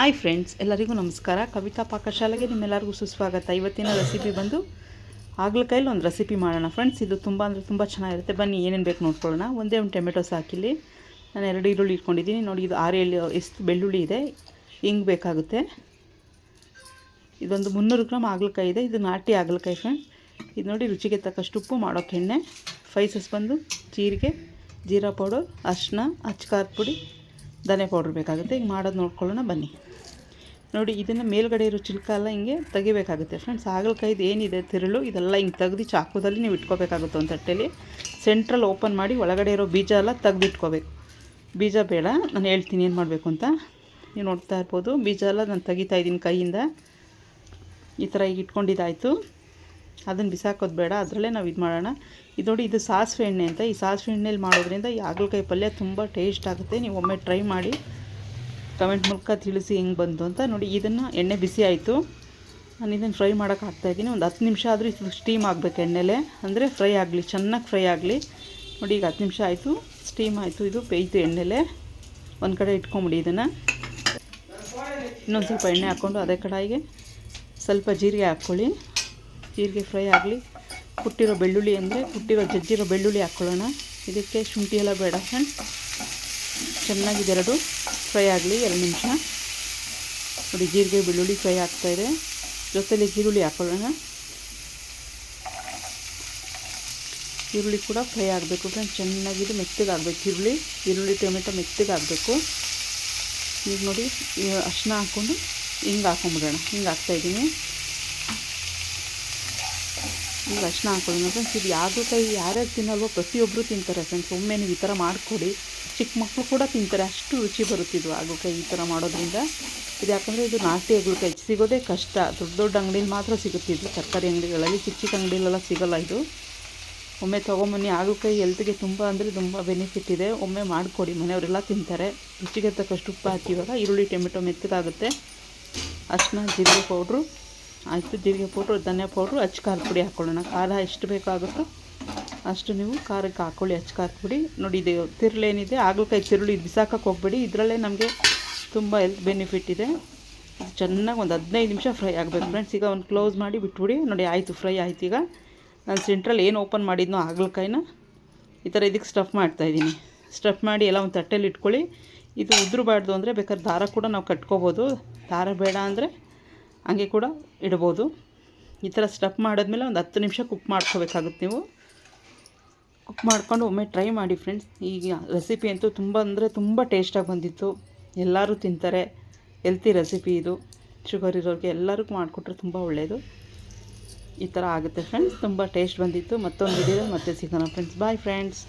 Hi friends ಎಲ್ಲರಿಗೂ ನಮಸ್ಕಾರ. ಕವಿತಾ ಪಾಕಶಾಲೆಗೆ ನಿಮ್ಮೆಲ್ಲರಿಗೂ ಸುಸ್ವಾಗತ. ಇವತ್ತಿನ ರೆಸಿಪಿ ಬಂದು ಹಾಗಲಕಾಯಲ್ಲಿ ಒಂದು ರೆಸಿಪಿ ಮಾಡೋಣ ಫ್ರೆಂಡ್ಸ್ ಇದು ತುಂಬ ಅಂದರೆ ತುಂಬ ಚೆನ್ನಾಗಿರುತ್ತೆ. ಬನ್ನಿ, ಏನೇನು ಬೇಕು ನೋಡ್ಕೊಳ್ಳೋಣ. ಒಂದೇ ಒಂದು ಟೊಮೆಟೊಸ್ ಹಾಕಿಲಿ ನಾನು ಎರಡು ಈರುಳ್ಳಿ ಇಟ್ಕೊಂಡಿದ್ದೀನಿ. ನೋಡಿ, ಇದು ಆರು ಏಳು ಎಷ್ಟು ಬೆಳ್ಳುಳ್ಳಿ ಇದೆ. ಹಿಂಗೆ ಬೇಕಾಗುತ್ತೆ? ಇದೊಂದು ಮುನ್ನೂರು ಗ್ರಾಮ್ ಹಾಗಲಕಾಯಿ ಇದೆ. ಇದು ನಾಟಿ ಹಾಗಲಕಾಯಿ ಫ್ರೆಂಡ್ಸ್ ಇದು ನೋಡಿ, ರುಚಿಗೆ ತಕ್ಕಷ್ಟು ಉಪ್ಪು ಮಾಡೋಕ್ಕೆ ಎಣ್ಣೆ ಸ್ಪೈಸಸ್ ಬಂದು, ಜೀರಿಗೆ, ಜೀರಾ ಪೌಡರ್ ಅರಿಶಿನ ಅಚ್ಕಾರದ ಪುಡಿ ಧನೆ ಪೌಡ್ರ್ ಬೇಕಾಗುತ್ತೆ. ಹಿಂಗೆ ಮಾಡೋದು ನೋಡ್ಕೊಳ್ಳೋಣ, ಬನ್ನಿ. ನೋಡಿ, ಇದನ್ನು ಮೇಲ್ಗಡೆ ಇರೋ ಚಿಲ್ಕ ಎಲ್ಲ ಹಿಂಗೆ ತೆಗಿಬೇಕಾಗುತ್ತೆ ಫ್ರೆಂಡ್ಸ್. ಹಾಗಲಕಾಯ್ದು ಏನಿದೆ, ತಿರುಳು, ಇದೆಲ್ಲ ಹಿಂಗೆ ತೆಗ್ದು ಚಾಕುದಲ್ಲಿ ನೀವು ಇಟ್ಕೋಬೇಕಾಗುತ್ತೆ ಒಂದು ತಟ್ಟೆಲಿ. ಸೆಂಟ್ರಲ್ ಓಪನ್ ಮಾಡಿ ಒಳಗಡೆ ಇರೋ ಬೀಜ ಎಲ್ಲ ತೆಗ್ದಿಟ್ಕೋಬೇಕು ಬೀಜ ಬೇಡ, ನಾನು ಹೇಳ್ತೀನಿ ಏನು ಮಾಡಬೇಕು ಅಂತ. ನೀವು ನೋಡ್ತಾ ಇರ್ಬೋದು, ಬೀಜ ಎಲ್ಲ ನಾನು ತೆಗಿತಾ ಇದ್ದೀನಿ ಕೈಯಿಂದ. ಈ ಥರ ಈಗ ಇಟ್ಕೊಂಡಿದ್ದಾಯಿತು. ಅದನ್ನು ಬಿಸಾಕೋದು ಬೇಡ, ಅದರಲ್ಲೇ ನಾವು ಇದು ಮಾಡೋಣ. ಇದು ನೋಡಿ, ಇದು ಸಾಸಿವೆ ಎಣ್ಣೆ ಅಂತ. ಈ ಸಾಸಿವೆ ಎಣ್ಣೆಲಿ ಮಾಡೋದ್ರಿಂದ ಈ ಹಾಗಲಕಾಯಿ ಪಲ್ಯ ತುಂಬ ಟೇಸ್ಟ್ ಆಗುತ್ತೆ. ನೀವು ಒಮ್ಮೆ ಟ್ರೈ ಮಾಡಿ, ಕಮೆಂಟ್ ಮೂಲಕ ತಿಳಿಸಿ ಹೆಂಗೆ ಬಂತು ಅಂತ. ನೋಡಿ, ಇದನ್ನು ಎಣ್ಣೆ ಬಿಸಿ ಆಯಿತು. ನಾನು ಇದನ್ನು ಫ್ರೈ ಮಾಡೋಕೆ ಹಾಕ್ತಾಯಿದ್ದೀನಿ ಒಂದು ಹತ್ತು ನಿಮಿಷ ಆದರೂ ಇದು ಸ್ಟೀಮ್ ಆಗಬೇಕು ಎಣ್ಣೆಲೆ. ಅಂದರೆ ಫ್ರೈ ಆಗಲಿ, ಚೆನ್ನಾಗಿ ಫ್ರೈ ಆಗಲಿ. ನೋಡಿ, ಈಗ ಹತ್ತು ನಿಮಿಷ ಆಯಿತು. ಸ್ಟೀಮ್ ಆಯಿತು ಇದು, ಬೇಯ್ತು ಎಣ್ಣೆಲೆ. ಒಂದು ಕಡೆ ಇಟ್ಕೊಂಬಿಡಿ ಇದನ್ನು. ಇನ್ನೊಂದು ಸ್ವಲ್ಪ ಎಣ್ಣೆ ಹಾಕ್ಕೊಂಡು ಅದೇ ಕಡಾಯಿಗೆ ಸ್ವಲ್ಪ ಜೀರಿಗೆ ಹಾಕ್ಕೊಳ್ಳಿ. ಜೀರಿಗೆ ಫ್ರೈ ಆಗಲಿ, ಕುಟ್ಟಿರೋ ಬೆಳ್ಳುಳ್ಳಿ ಅಂದರೆ ಕುಟ್ಟಿರೋ ಜಜ್ಜಿರೋ ಬೆಳ್ಳುಳ್ಳಿ ಹಾಕ್ಕೊಳ್ಳೋಣ ಇದಕ್ಕೆ ಶುಂಠಿ ಎಲ್ಲ ಬೇಡ ಫ್ರೆಂಡ್ಸ್ ಚೆನ್ನಾಗಿ ಇದೆರಡು ಫ್ರೈ ಆಗಲಿ, ಎರಡು ನಿಮಿಷ. ನೋಡಿ, ಜೀರಿಗೆ, ಬೆಳ್ಳುಳ್ಳಿ ಫ್ರೈ ಆಗ್ತಾ ಇದೆ. ಜೊತೆಲಿ ಈರುಳ್ಳಿ ಹಾಕ್ಕೊಳ್ಳೋಣ ಈರುಳ್ಳಿ ಕೂಡ ಫ್ರೈ ಆಗಬೇಕು ಫ್ರೆಂಡ್ಸ್ ಚೆನ್ನಾಗಿದ್ದು ಮೆತ್ತಗೆ ಆಗಬೇಕು ಈರುಳ್ಳಿ. ಈರುಳ್ಳಿ, ಟೊಮೆಟೊ ಮೆತ್ತಗೆ ಆಗಬೇಕು. ಈಗ ನೋಡಿ ಅರ್ಶಿನ ಹಾಕ್ಕೊಂಡು ಹಿಂಗೆ ಹಾಕೊಂಬಿಡೋಣ. ಹಿಂಗೆ ಹಾಕ್ತಾಯಿದ್ದೀನಿ ಈಗ ಅರ್ಶಿನ ಹಾಕೊಳ್ಳೋಣ ಫ್ರೆಂಡ್ಸ್ ಇದು ಕೈ ಯಾರ್ಯಾರು ತಿನ್ನಲ್ವೋ ಪ್ರತಿಯೊಬ್ಬರು ತಿಂತಾರೆ ಫ್ರೆಂಡ್ಸ್ ಒಮ್ಮೆ ನೀವು ಈ ಥರ ಮಾಡಿಕೊಡಿ. ಚಿಕ್ಕ ಮಕ್ಕಳು ಕೂಡ ತಿಂತಾರೆ. ಅಷ್ಟು ರುಚಿ ಬರುತ್ತಿದ್ವು ಹಾಗಲಕಾಯಿ ಈ ಥರ ಮಾಡೋದ್ರಿಂದ. ಇದು ಯಾಕಂದರೆ ಇದು ನಾಟಿ ಹಾಗಲಕಾಯಿ ಸಿಗೋದೇ ಕಷ್ಟ. ದೊಡ್ಡ ದೊಡ್ಡ ಅಂಗಡೀಲಿ ಮಾತ್ರ ಸಿಗುತ್ತಿದ್ದು. ತರಕಾರಿ ಅಂಗಡಿಗಳಲ್ಲಿ, ಚಿಕ್ಕ ಚಿಕ್ಕ ಅಂಗಡಿಲೆಲ್ಲ ಸಿಗೋಲ್ಲ ಇದು. ಒಮ್ಮೆ ತೊಗೊಂಬನ್ನಿ. ಹಾಗಲಕಾಯಿ ಹೆಲ್ತ್ಗೆ ತುಂಬ ಅಂದರೆ ತುಂಬ ಬೆನಿಫಿಟ್ ಇದೆ. ಒಮ್ಮೆ ಮಾಡಿಕೊಡಿ. ಮನೆಯವರೆಲ್ಲ ತಿಂತಾರೆ. ರುಚಿಗೆ ತಕ್ಕಷ್ಟು ಉಪ್ಪು ಹಾಕಿ ಇವಾಗ ಈರುಳ್ಳಿ, ಟೊಮೆಟೊ ಮೆತ್ತಗಾಗುತ್ತೆ. ಅರ್ಶಿನ ಜೀರಿಗೆ ಪೌಡ್ರು. ಆಯಿತು, ಜೀರಿಗೆ ಪೌಡ್ರು, ಧನಿಯಾ ಪೌಡ್ರು, ಅಚ್ಚ ಖಾರದ ಪುಡಿ ಹಾಕ್ಕೊಳ್ಳೋಣ ಖಾರ ಎಷ್ಟು ಬೇಕಾಗುತ್ತೋ ಅಷ್ಟು ನೀವು ಖಾರಕ್ಕೆ ಹಾಕ್ಕೊಳ್ಳಿ ಅಚ್ಚ ಖಾರದ ಪುಡಿ. ನೋಡಿ, ಇದು ತಿರುಳೇನಿದೆ ಹಾಗಲಕಾಯಿ ತಿರುಳು ಇದು ಬಿಸಾಕಕ್ಕೆ ಹೋಗ್ಬೇಡಿ. ಇದರಲ್ಲೇ ನಮಗೆ ತುಂಬ ಹೆಲ್ತ್ ಬೆನಿಫಿಟ್ ಇದೆ. ಚೆನ್ನಾಗಿ ಒಂದು ಹದಿನೈದು ನಿಮಿಷ ಫ್ರೈ ಆಗಬೇಕು ಫ್ರೆಂಡ್ಸ್. ಈಗ ಒಂದು ಕ್ಲೋಸ್ ಮಾಡಿ ಬಿಟ್ಬಿಡಿ. ನೋಡಿ, ಆಯಿತು, ಫ್ರೈ ಆಯ್ತು ಈಗ. ನಾನು ಸೆಂಟ್ರಲ್ಲಿ ಏನು ಓಪನ್ ಮಾಡಿದ್ನೋ ಹಾಗಲಕಾಯಿನ, ಈ ಥರ ಇದಕ್ಕೆ ಸ್ಟಫ್ ಮಾಡ್ತಾಯಿದ್ದೀನಿ ಸ್ಟಫ್ ಮಾಡಿ ಎಲ್ಲ ಒಂದು ತಟ್ಟೆಲಿ ಇಟ್ಕೊಳ್ಳಿ. ಇದು ಉದುರಬಾರ್ದು ಅಂದರೆ ಬೇಕಾದ್ರೆ ದಾರ ಕೂಡ ನಾವು ಕಟ್ಕೋಬೋದು. ದಾರ ಬೇಡ ಅಂದರೆ ಹಂಗೆ ಕೂಡ ಇಡ್ಬೋದು. ಈ ಥರ ಸ್ಟಫ್ ಮಾಡಿದ್ಮೇಲೆ ಒಂದು ಹತ್ತು ನಿಮಿಷ ಕುಕ್ ಮಾಡ್ಕೋಬೇಕಾಗುತ್ತೆ ನೀವು. ಕುಕ್ ಮಾಡ್ಕೊಂಡು ಒಮ್ಮೆ ಟ್ರೈ ಮಾಡಿ ಫ್ರೆಂಡ್ಸ್ ಈಗ ರೆಸಿಪಿ ಅಂತೂ ತುಂಬ ಅಂದರೆ ತುಂಬ ಟೇಸ್ಟಾಗಿ ಬಂದಿತ್ತು. ಎಲ್ಲರೂ ತಿಂತಾರೆ. ಹೆಲ್ತಿ ರೆಸಿಪಿ ಇದು. ಶುಗರ್ ಇರೋರಿಗೆ ಎಲ್ಲರಿಗೂ ಮಾಡಿಕೊಟ್ರೆ ತುಂಬ ಒಳ್ಳೆಯದು ಈ ಥರ ಆಗುತ್ತೆ ಫ್ರೆಂಡ್ಸ್ ತುಂಬ ಟೇಸ್ಟ್ ಬಂದಿತ್ತು. ಮತ್ತೊಂದು ವಿಡಿಯೋ ಮತ್ತೆ ಸಿಗೋಣ ಫ್ರೆಂಡ್ಸ್ ಬಾಯ್ ಫ್ರೆಂಡ್ಸ್